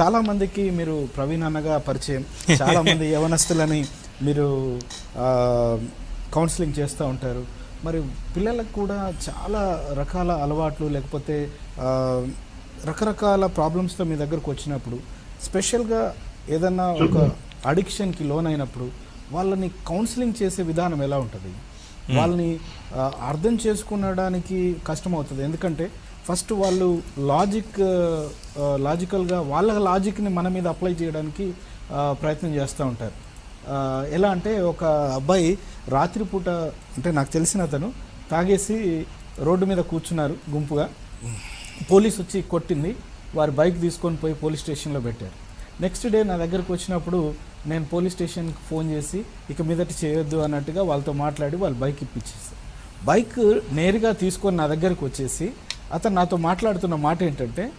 చాలా మందికి మీరు ప్రవీణ్ అన్నగా పరిచయం. చాలా మంది యవనస్తులని మీరు కౌన్సిలింగ్ చేస్తూ ఉంటారు. మరి పిల్లలకు కూడా చాలా రకాల అలవాట్లు లేకపోతే రకరకాల ప్రాబ్లమ్స్తో మీ దగ్గరకు వచ్చినప్పుడు స్పెషల్గా ఏదన్నా ఒక అడిక్షన్కి లోన్ అయినప్పుడు వాళ్ళని కౌన్సిలింగ్ చేసే విధానం ఎలా ఉంటుంది? వాళ్ళని అర్థం చేసుకునడానికి కష్టం అవుతుంది ఎందుకంటే ఫస్ట్ వాళ్ళు లాజిక్ లాజికల్గా వాళ్ళ లాజిక్ని మన మీద అప్లై చేయడానికి ప్రయత్నం చేస్తూ ఉంటారు. ఎలా అంటే ఒక అబ్బాయి రాత్రిపూట అంటే నాకు తెలిసిన అతను తాగేసి రోడ్డు మీద కూర్చున్నారు గుంపుగా. పోలీస్ వచ్చి కొట్టింది. వారి బైక్ తీసుకొని పోయి పోలీస్ స్టేషన్లో పెట్టారు. నెక్స్ట్ డే నా దగ్గరకు వచ్చినప్పుడు నేను పోలీస్ స్టేషన్కి ఫోన్ చేసి ఇక మీదట చేయొద్దు అన్నట్టుగా వాళ్ళతో మాట్లాడి వాళ్ళు బైక్ ఇప్పించేసి బైక్ నేరుగా తీసుకొని నా దగ్గరకు వచ్చేసి అతను నాతో మాట్లాడుతున్న మాట ఏంటంటే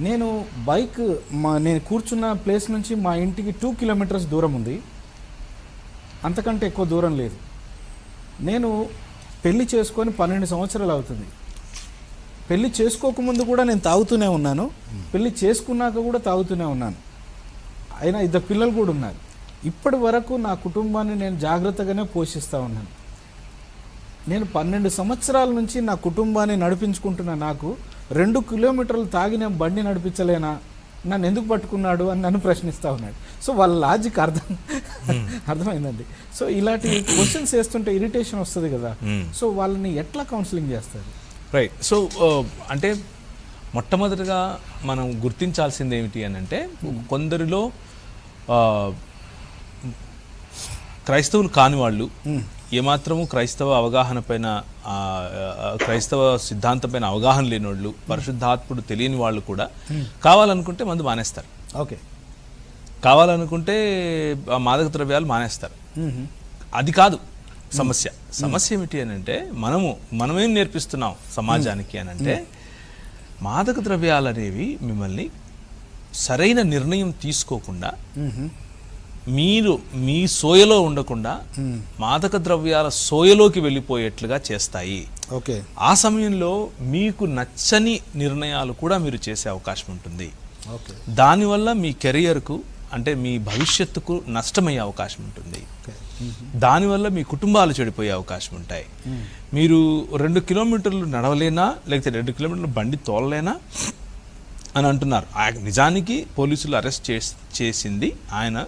నేను బైక్ మా నేను కూర్చున్న ప్లేస్ నుంచి మా ఇంటికి టూ కిలోమీటర్స్ దూరం ఉంది. అంతకంటే ఎక్కువ దూరం లేదు. నేను పెళ్ళి చేసుకొని పన్నెండు సంవత్సరాలు అవుతుంది. పెళ్ళి చేసుకోకముందు కూడా నేను తాగుతూనే ఉన్నాను. పెళ్ళి చేసుకున్నాక కూడా తాగుతూనే ఉన్నాను. అయినా ఇద్దరు పిల్లలు కూడా ఉన్నారు. ఇప్పటి వరకు నా కుటుంబాన్ని నేను జాగ్రత్తగానే పోషిస్తూ ఉన్నాను. నేను పన్నెండు సంవత్సరాల నుంచి నా కుటుంబాన్ని నడిపించుకుంటున్న. నాకు రెండు కిలోమీటర్లు తాగి నేను బండి నడిపించలేనా? నన్ను ఎందుకు పట్టుకున్నాడు అని నన్ను ప్రశ్నిస్తూ ఉన్నాడు. సో వాళ్ళ లాజిక్ అర్థం అర్థమైందండి. సో ఇలాంటి క్వశ్చన్స్ వేస్తుంటే ఇరిటేషన్ వస్తుంది కదా. సో వాళ్ళని ఎట్లా కౌన్సిలింగ్ చేస్తారు? రైట్ సో అంటే మొట్టమొదటిగా మనం గుర్తించాల్సింది ఏమిటి అని అంటే కొందరిలో ఆ, క్రైస్తవులు కాని వాళ్ళు ఏమాత్రము క్రైస్తవ అవగాహన పైన క్రైస్తవ సిద్ధాంతం పైన అవగాహన లేని వాళ్ళు పరిశుద్ధాత్ముడు తెలియని వాళ్ళు కూడా కావాలనుకుంటే మందు మానేస్తారు. ఓకే. కావాలనుకుంటే ఆ మాదక ద్రవ్యాలు మానేస్తారు. అది కాదు సమస్య. సమస్య ఏమిటి అని అంటే మనము మనమేం నేర్పిస్తున్నాం సమాజానికి అని అంటే మాదక ద్రవ్యాలు అనేవి మిమ్మల్ని సరైన నిర్ణయం తీసుకోకుండా మీరు మీ సోయలో ఉండకుండా మాదక ద్రవ్యాల సోయలోకి వెళ్ళిపోయేట్లుగా చేస్తాయి. ఓకే. ఆ సమయంలో మీకు నచ్చని నిర్ణయాలు కూడా మీరు చేసే అవకాశం ఉంటుంది. ఓకే. దానివల్ల మీ కెరియర్కు అంటే మీ భవిష్యత్తుకు నష్టమయ్యే అవకాశం ఉంటుంది. ఓకే. దానివల్ల మీ కుటుంబాలు చెడిపోయే అవకాశం ఉంటాయి. మీరు రెండు కిలోమీటర్లు నడవలేనా లేకపోతే రెండు కిలోమీటర్లు బండి తోలలేనా అని అంటున్నారు. నిజానికి పోలీసులు అరెస్ట్ చేస్- చేసింది ఆయన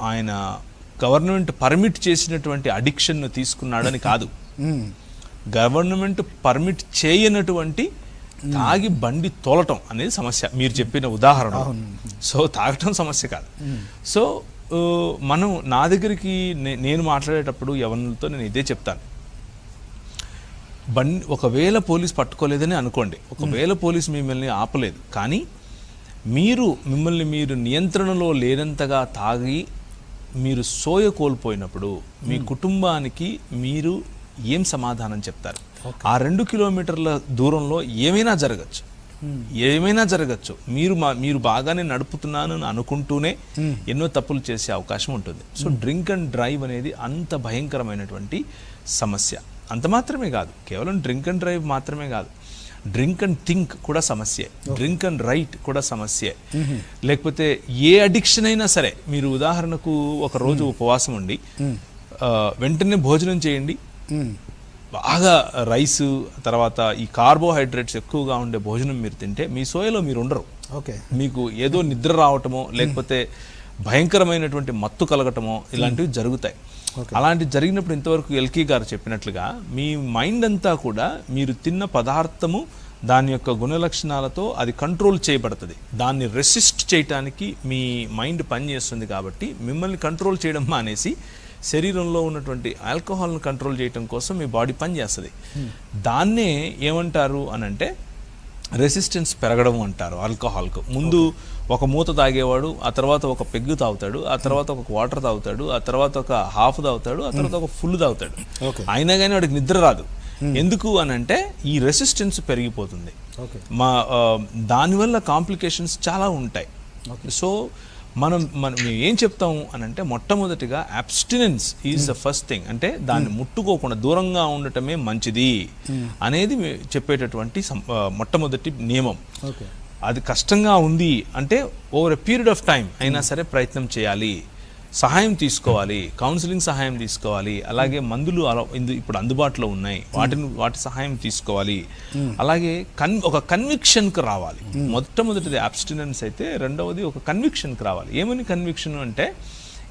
ఆయన గవర్నమెంట్ పర్మిట్ చేసినటువంటి అడిక్షన్ను తీసుకున్నాడని కాదు. గవర్నమెంట్ పర్మిట్ చేయనటువంటి తాగి బండి తోలటం అనేది సమస్య. మీరు చెప్పిన ఉదాహరణ. సో తాగటం సమస్య కాదు. సో మనం నా దగ్గరికి నేను మాట్లాడేటప్పుడు ఎవరితో నేను ఇదే చెప్తాను. బండి ఒకవేళ పోలీస్ పట్టుకోలేదని అనుకోండి. ఒకవేళ పోలీస్ మిమ్మల్ని ఆపలేదు. కానీ మీరు మిమ్మల్ని మీరు నియంత్రణలో లేనంతగా తాగి మీరు సోయ కోల్పోయినప్పుడు మీ కుటుంబానికి మీరు ఏం సమాధానం చెప్తారు? ఆ రెండు కిలోమీటర్ల దూరంలో ఏమైనా జరగచ్చు. ఏమైనా జరగచ్చు. మీరు మా మీరు బాగానే నడుపుతున్నాను అని అనుకుంటూనే ఎన్నో తప్పులు చేసే అవకాశం ఉంటుంది. సో డ్రింక్ అండ్ డ్రైవ్ అనేది అంత భయంకరమైనటువంటి సమస్య. అంత మాత్రమే కాదు. కేవలం డ్రింక్ అండ్ డ్రైవ్ మాత్రమే కాదు. డ్రింక్ అండ్ థింక్ కూడా సమస్యే. డ్రింక్ అండ్ రైట్ కూడా సమస్యే. లేకపోతే ఏ అడిక్షన్ అయినా సరే మీరు ఉదాహరణకు ఒక రోజు ఉపవాసం ఉండి వెంటనే భోజనం చేయండి. బాగా రైస్ తర్వాత ఈ కార్బోహైడ్రేట్స్ ఎక్కువగా ఉండే భోజనం మీరు తింటే మీ సోయలో మీరు ఉండరు. ఓకే. మీకు ఏదో నిద్ర రావటమో లేకపోతే భయంకరమైనటువంటి మత్తు కలగటమో ఇలాంటివి జరుగుతాయి. అలాంటి జరిగినప్పుడు ఇంతవరకు ఎల్కీ గారు చెప్పినట్లుగా మీ మైండ్ అంతా కూడా మీరు తిన్న పదార్థము దాని యొక్క గుణలక్షణాలతో అది కంట్రోల్ చేయబడుతుంది. దాన్ని రెసిస్ట్ చేయటానికి మీ మైండ్ పనిచేస్తుంది కాబట్టి మిమ్మల్ని కంట్రోల్ చేయడం మానేసి శరీరంలో ఉన్నటువంటి ఆల్కహాల్ను కంట్రోల్ చేయడం కోసం మీ బాడీ పనిచేస్తుంది. దాన్నే ఏమంటారు అని అంటే రెసిస్టెన్స్ పెరగడం అంటారు ఆల్కహాల్కు. ముందు ఒక మూత తాగేవాడు ఆ తర్వాత ఒక పెగ్గు తాగుతాడు ఆ తర్వాత ఒక వాటర్ తాగుతాడు ఆ తర్వాత ఒక హాఫ్ తాగుతాడు ఆ తర్వాత ఒక ఫుల్ తాగుతాడు. అయినా కానీ వాడికి నిద్ర రాదు. ఎందుకు అని అంటే ఈ రెసిస్టెన్స్ పెరిగిపోతుంది. ఓకే. మా దానివల్ల కాంప్లికేషన్స్ చాలా ఉంటాయి. సో మనం మనం మేము ఏం చెప్తాము అని అంటే మొట్టమొదటిగా abstinence is the first thing అంటే దాన్ని ముట్టుకోకుండా దూరంగా ఉండటమే మంచిది అనేది చెప్పేటటువంటి మొట్టమొదటి నియమం. ఓకే. అది కష్టంగా ఉంది అంటే over a period of time అయినా సరే ప్రయత్నం చేయాలి. సహాయం తీసుకోవాలి కౌన్సిలింగ్ సహాయం తీసుకోవాలి అలాగే మందులు ఇప్పుడు అందుబాటులో ఉన్నాయి. వాటిని వాటి సహాయం తీసుకోవాలి. అలాగే కన్ ఒక కన్విక్షన్కి రావాలి. మొట్టమొదటిది అబ్స్టినెన్స్ అయితే రెండవది ఒక కన్విక్షన్కి రావాలి. ఏమని కన్విక్షన్ అంటే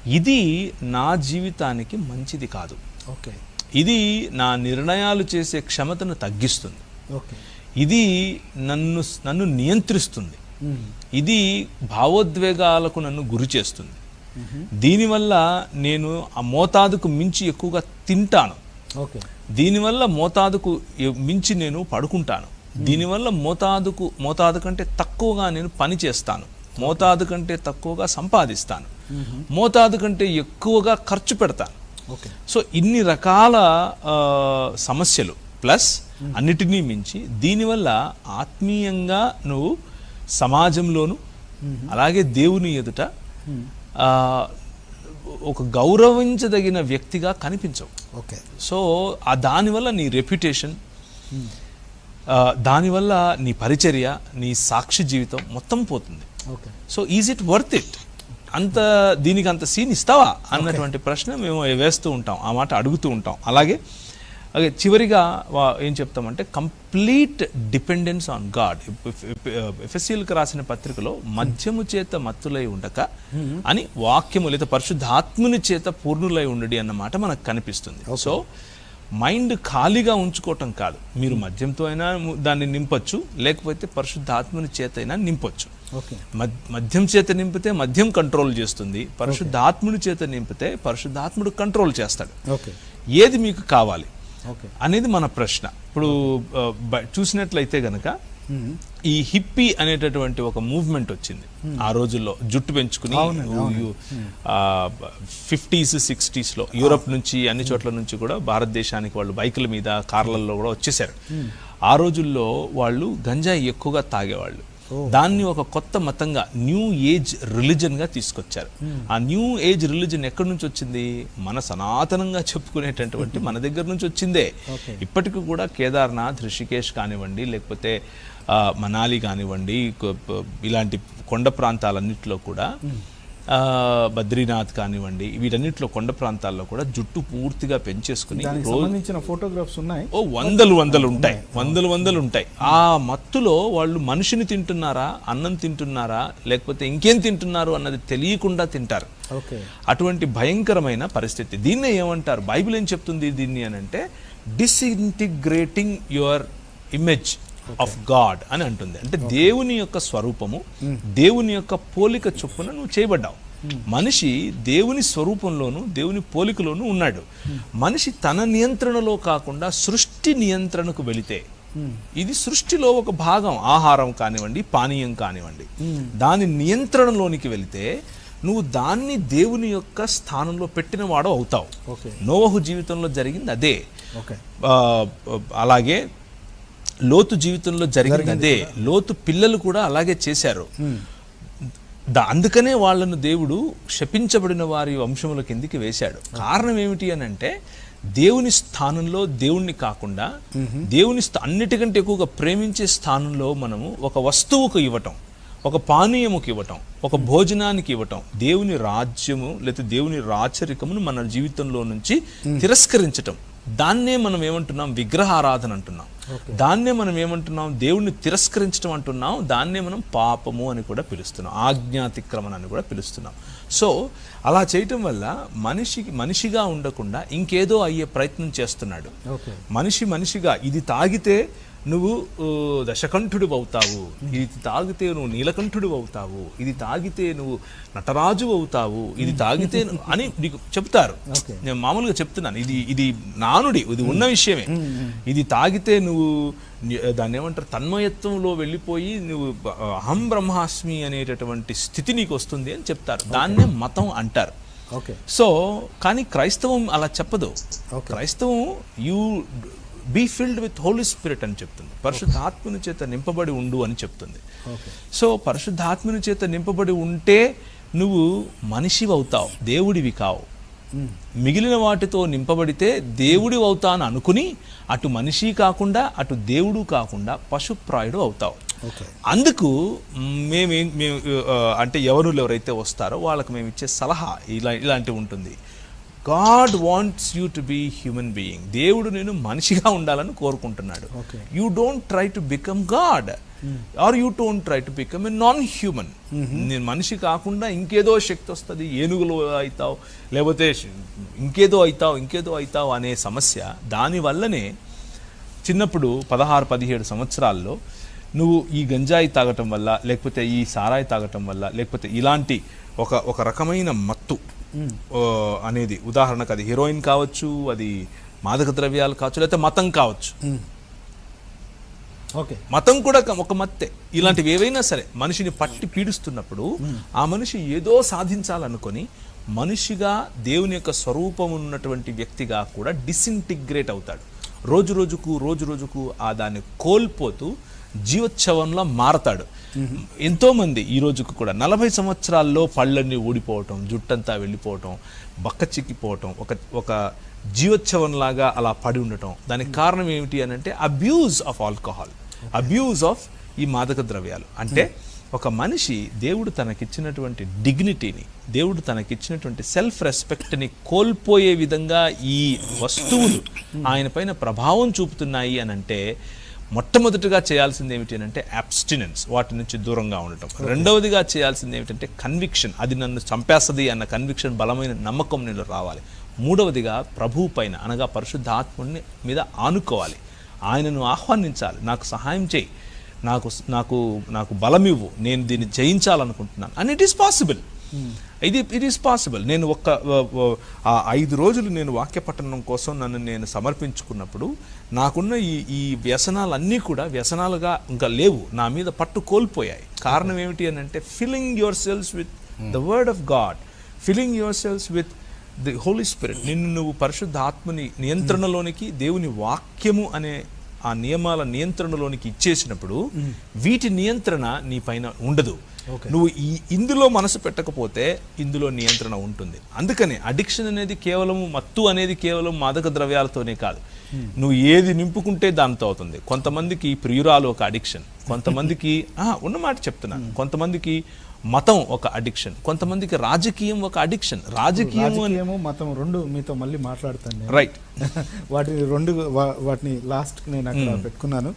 ఇది నా జీవితానికి మంచిది కాదు. ఓకే. ఇది నా నిర్ణయాలు చేసే క్షమతను తగ్గిస్తుంది. ఓకే. ఇది నన్ను నన్ను నియంత్రిస్తుంది. ఇది భావోద్వేగాలకు నన్ను గురి చేస్తుంది. దీనివల్ల నేను ఆ మోతాదుకు మించి ఎక్కువగా తింటాను. ఓకే. దీనివల్ల మోతాదుకు మించి నేను పడుకుంటాను. దీనివల్ల మోతాదుకు మోతాదు కంటే తక్కువగా నేను పని చేస్తాను. మోతాదు కంటే తక్కువగా సంపాదిస్తాను. మోతాదు కంటే ఎక్కువగా ఖర్చు పెడతాను. ఓకే. సో ఇన్ని రకాల సమస్యలు ప్లస్ అన్నిటినీ మించి దీనివల్ల ఆత్మీయంగా నువ్వు సమాజంలోను అలాగే దేవుని ఎదుట ఒక గౌరవించదగిన వ్యక్తిగా కనిపించవు. ఓకే. సో ఆ దానివల్ల నీ రెప్యుటేషన్ దానివల్ల నీ పరిచర్య నీ సాక్షి జీవితం మొత్తం పోతుంది. Okay. So is it worth it అంత దీనికి అంత సీన్ ఇస్తావా? అన్నటువంటి ప్రశ్న మేము వేస్తూ ఉంటాం ఆ మాట అడుగుతూ ఉంటాం. అలాగే అలాగే చివరిగా ఏం చెప్తామంటే కంప్లీట్ డిపెండెన్స్ ఆన్ గాడ్. ఎఫ్ఎస్సీలకు రాసిన పత్రికలో మద్యము చేత మత్తులై ఉండక అని వాక్యము లేదా పరిశుద్ధాత్ముని చేత పూర్ణులై ఉండడి అన్న మాట మనకు కనిపిస్తుంది. సో మైండ్ ఖాళీగా ఉంచుకోవటం కాదు. మీరు మద్యంతో అయినా దాన్ని నింపొచ్చు లేకపోతే పరిశుద్ధాత్మని చేత అయినా నింపొచ్చు మద్యం చేత నింపితే మద్యం కంట్రోల్ చేస్తుంది. పరిశుద్ధాత్ముడి చేత నింపితే పరిశుద్ధాత్ముడు కంట్రోల్ చేస్తాడు. ఓకే. ఏది మీకు కావాలి? అనేది మన ప్రశ్న. ఇప్పుడు చూసినట్లయితే గనక ఈ హిప్పీ అనేటటువంటి ఒక మూవ్మెంట్ వచ్చింది. ఆ రోజుల్లో జుట్టు పెంచుకుని ఫిఫ్టీస్ సిక్స్టీస్లో యూరప్ నుంచి అన్ని చోట్ల నుంచి కూడా భారతదేశానికి వాళ్ళు బైకుల మీద కార్లలో కూడా వచ్చేసారు. ఆ రోజుల్లో వాళ్ళు గంజాయి ఎక్కువగా తాగేవాళ్ళు. దాన్ని ఒక కొత్త మతంగా న్యూ ఏజ్ రిలీజన్గా తీసుకొచ్చారు. ఆ న్యూ ఏజ్ రిలీజన్ ఎక్కడి నుంచి వచ్చింది? మన సనాతనంగా చెప్పుకునేటటువంటి మన దగ్గర నుంచి వచ్చిందే. ఇప్పటికి కూడా కేదార్నాథ్ రిషికేష్ కానివ్వండి లేకపోతే మనాలి కానివ్వండి ఇలాంటి కొండ ప్రాంతాలన్నింటిలో కూడా ఆ, బద్రీనాథ్ కానివ్వండి వీటన్నిటిలో కొండ ప్రాంతాల్లో కూడా జుట్టు పూర్తిగా పెంచేసుకుని సంబంధించిన ఫోటోగ్రాఫ్స్ ఉన్నాయి. ఓ వందలు వందలు ఉంటాయి. వందలు వందలు ఉంటాయి. ఆ మత్తులో వాళ్ళు మనిషిని తింటున్నారా అన్నం తింటున్నారా లేకపోతే ఇంకేం తింటున్నారు అన్నది తెలియకుండా తింటారు. ఓకే. అటువంటి భయంకరమైన పరిస్థితి. దీన్నే ఏమంటారు? బైబిల్ ఏం చెప్తుంది దీన్ని అని అంటే disintegrating your image of God అని అంటుంది. అంటే దేవుని యొక్క స్వరూపము దేవుని యొక్క పోలిక చొప్పున నువ్వు చేయబడ్డావు. మనిషి దేవుని స్వరూపంలోను దేవుని పోలికలోను ఉన్నాడు. మనిషి తన నియంత్రణలో కాకుండా సృష్టి నియంత్రణకు వెళితే ఇది సృష్టిలో ఒక భాగం ఆహారం కానివ్వండి పానీయం కానివ్వండి. దాని నియంత్రణలోనికి వెళితే నువ్వు దాన్ని దేవుని యొక్క స్థానంలో పెట్టిన వాడు అవుతావు. నోవహు జీవితంలో జరిగింది అదే. అలాగే లోతు జీవితంలో జరిగింది అదే లోతు పిల్లలు కూడా అలాగే చేశారు. అందుకనే వాళ్ళను దేవుడు శపించబడిన వారి వంశముల కిందికి వేశాడు. కారణం ఏమిటి అని అంటే దేవుని స్థానంలో దేవుణ్ణి కాకుండా దేవుని అన్నిటికంటే ఎక్కువగా ప్రేమించే స్థానంలో మనము ఒక వస్తువుకు ఇవ్వటం ఒక పానీయముకి ఇవ్వటం ఒక భోజనానికి ఇవ్వటం దేవుని రాజ్యము లేకపోతే దేవుని రాచరికమును మన జీవితంలో నుంచి తిరస్కరించటం. దాన్నే మనం ఏమంటున్నాం? విగ్రహారాధన అంటున్నాం. దాన్నే మనం ఏమంటున్నాం? దేవుణ్ణి తిరస్కరించడం అంటున్నాం. దాన్నే మనం పాపము అని కూడా పిలుస్తున్నాం. ఆజ్ఞాతిక్రమణ అని కూడా పిలుస్తున్నాం. సో అలా చేయటం వల్ల మనిషికి మనిషిగా ఉండకుండా ఇంకేదో అయ్యే ప్రయత్నం చేస్తున్నాడు. ఓకే మనిషి మనిషిగా ఇది తాగితే నువ్వు దశకంఠుడు అవుతావు ఇది తాగితే నువ్వు నీలకంఠుడు అవుతావు ఇది తాగితే నువ్వు నటరాజు అవుతావు ఇది తాగితే అని నీకు చెప్తారు. నేను మామూలుగా చెప్తున్నాను. ఇది ఇది నానుడి ఇది ఉన్న విషయమే. ఇది తాగితే నువ్వు దాన్ని ఏమంటారు తన్మయత్వంలో వెళ్ళిపోయి నువ్వు అహం బ్రహ్మాస్మి అనేటటువంటి స్థితి నీకు వస్తుంది అని చెప్తారు. దాన్నే మతం అంటారు. ఓకే. సో కానీ క్రైస్తవం అలా చెప్పదు. క్రైస్తవం you be filled with holy spirit అని చెప్తుంది. పరిశుద్ధాత్మని చేత నింపబడి ఉండు అని చెప్తుంది. సో పరిశుద్ధాత్మని చేత నింపబడి ఉంటే నువ్వు మనిషివి అవుతావు దేవుడివి కావు. మిగిలిన వాటితో నింపబడితే దేవుడి అవుతాను అనుకుని అటు మనిషి కాకుండా అటు దేవుడు కాకుండా పశుప్రాయుడు అవుతావు. అందుకు మేము మేము అంటే యవనులు ఎవరైతే వస్తారో వాళ్ళకి మేము ఇచ్చే సలహా ఇలా ఇలాంటివి ఉంటుంది. God wants you to be human being దేవుడు నేను మనిషిగా ఉండాలని కోరుకుంటున్నాడు. You don't try to become God or you don't try to become a non human నేను మనిషి కాకుండా ఇంకేదో శక్తి వస్తుంది ఏనుగులు అవుతావు లేకపోతే ఇంకేదో అవుతావు ఇంకేదో అవుతావు అనే సమస్య దానివల్లనే చిన్నప్పుడు పదహారు పదిహేడు సంవత్సరాల్లో నువ్వు ఈ గంజాయి తాగటం వల్ల లేకపోతే ఈ సారాయి తాగటం వల్ల లేకపోతే ఇలాంటి ఒక ఒక రకమైన మత్తు అనేది ఉదాహరణకు అది హీరోయిన్ కావచ్చు అది మాదక ద్రవ్యాలు కావచ్చు లేకపోతే మతం కావచ్చు. ఓకే. మతం కూడా ఒక- మత్తే. ఇలాంటివి ఏవైనా సరే మనిషిని పట్టి పీడిస్తున్నప్పుడు ఆ మనిషి ఏదో సాధించాలనుకొని మనిషిగా దేవుని యొక్క స్వరూపం ఉన్నటువంటి వ్యక్తిగా కూడా డిసింటిగ్రేట్ అవుతాడు. రోజు రోజుకు రోజు రోజుకు ఆ దాన్ని కోల్పోతూ జీవోత్సవంలో మారతాడు. ఎంతోమంది ఈ రోజుకు కూడా నలభై సంవత్సరాల్లో పళ్ళన్నీ ఊడిపోవటం జుట్టంతా వెళ్ళిపోవటం బక్క చిక్కిపోవటం ఒక ఒక జీవోత్సవంలాగా అలా పడి ఉండటం. దానికి కారణం ఏమిటి అని అంటే abuse of alcohol. Abuse of ఈ మాదక ద్రవ్యాలు. అంటే ఒక మనిషి దేవుడు తనకిచ్చినటువంటి డిగ్నిటీని దేవుడు తనకిచ్చినటువంటి సెల్ఫ్ రెస్పెక్ట్ని కోల్పోయే విధంగా ఈ వస్తువులు ఆయన పైన ప్రభావం చూపుతున్నాయి అని అంటే మొట్టమొదటిగా చేయాల్సింది ఏమిటి అంటే అబ్స్టినెన్స్ వాటి నుంచి దూరంగా ఉండటం. రెండవదిగా చేయాల్సింది ఏమిటంటే కన్విక్షన్ అది నన్ను చంపేస్తుంది అన్న కన్విక్షన్ బలమైన నమ్మకం నీలో రావాలి. మూడవదిగా ప్రభువు పైన అనగా పరిశుద్ధాత్ముడిని మీద ఆనుకోవాలి. ఆయనను ఆహ్వానించాలి. నాకు సహాయం చేయి. నాకు నాకు నాకు బలం ఇవ్వు నేను దీన్ని జయించాలనుకుంటున్నాను. అండ్ ఇట్ ఈస్ పాసిబుల్ ఇది ఇట్ ఈస్ పాసిబుల్ నేను ఒక్క ఆ ఐదు రోజులు నేను వాక్య పఠనం కోసం నన్ను నేను సమర్పించుకున్నప్పుడు నాకున్న ఈ ఈ వ్యసనాలన్నీ కూడా వ్యసనాలుగా ఇంకా లేవు. నా మీద పట్టు కోల్పోయాయి. కారణం ఏమిటి అని అంటే filling your cells with the word of God filling your cells with the holy spirit నిన్ను నువ్వు పరిశుద్ధ ఆత్మని నియంత్రణలోనికి దేవుని వాక్యము అనే ఆ నియమాల నియంత్రణలోనికి ఇచ్చేసినప్పుడు వీటి నియంత్రణ నీ పైన ఉండదు. నువ్వు ఈ ఇందులో మనసు పెట్టకపోతే ఇందులో నియంత్రణ ఉంటుంది. అందుకనే అడిక్షన్ అనేది కేవలం మత్తు అనేది కేవలం మాదక ద్రవ్యాలతోనే కాదు. నువ్వు ఏది నింపుకుంటే దాంతో అవుతుంది. కొంతమందికి ప్రియురాలు ఒక అడిక్షన్ కొంతమందికి ఆ, ఉన్నమాట చెప్తున్నాను కొంతమందికి మతం ఒక అడిక్షన్ కొంతమందికి రాజకీయం ఒక అడిక్షన్ రాజకీయం మతం రెండు మీతో మళ్ళీ మాట్లాడతాను రైట్ వాటిని రెండు వాటిని లాస్ట్ నేను అక్కడ పెట్టుకున్నాను.